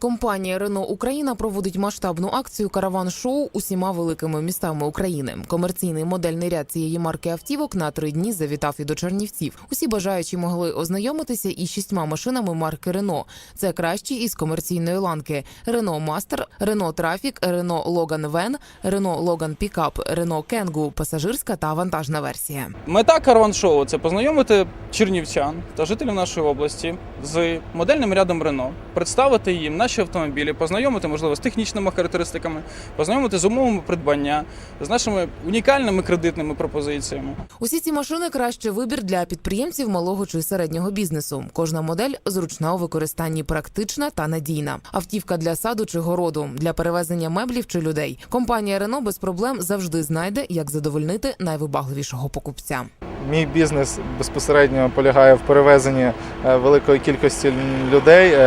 Компанія Рено Україна проводить масштабну акцію Караван Шоу усіма великими містами України. Комерційний модельний ряд цієї марки автівок на три дні завітав і до Чернівців. Усі бажаючі могли ознайомитися із шістьма машинами марки Рено. Це кращі із комерційної ланки: Рено Мастер, Рено Трафік, Рено Логан Вен, Рено Логан Пікап, Рено Кенгу, пасажирська та вантажна версія. Мета карван-шоу це познайомити чернівчан та жителів нашої області з модельним рядом Рено, представити їм наші автомобілі, познайомити, можливо, з технічними характеристиками, познайомити з умовами придбання, з нашими унікальними кредитними пропозиціями. Усі ці машини краще вибір для підприємців малого чи середнього бізнесу. Кожна модель зручна у використанні, практична та надійна. Автівка для саду чи городу, для перевезення меблів чи людей. Компанія Рено без проблем завжди знайде, як задовольнити найвибагливішого покупця. Мій бізнес безпосередньо полягає в перевезенні е, великої кількості людей, е,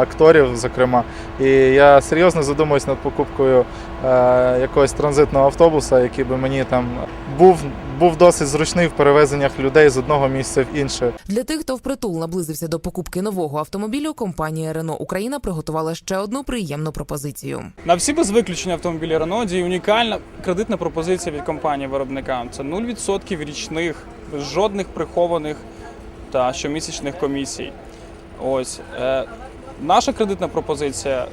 акторів, зокрема. І я серйозно задумуюсь над покупкою е, якогось транзитного автобуса, який би мені там був, був досить зручний в перевезеннях людей з одного місця в інше. Для тих, хто впритул наблизився до покупки нового автомобілю, компанія Рено Україна приготувала ще одну приємну пропозицію. На всі без виключення автомобілі Renault діє унікальна кредитна пропозиція від компанії виробника. Це 0% річних, без жодних прихованих та щомісячних комісій. Ось е, наша кредитна пропозиція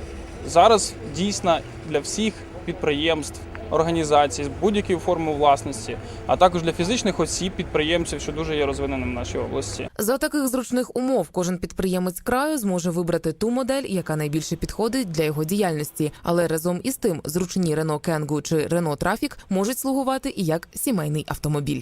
зараз дійсна для всіх підприємств. Організацій будь-якої форми власності, а також для фізичних осіб, підприємців, що дуже є розвиненим в нашій області. За таких зручних умов кожен підприємець краю зможе вибрати ту модель, яка найбільше підходить для його діяльності. Але разом із тим зручні Рено Кенгу чи Рено Трафік можуть слугувати і як сімейний автомобіль.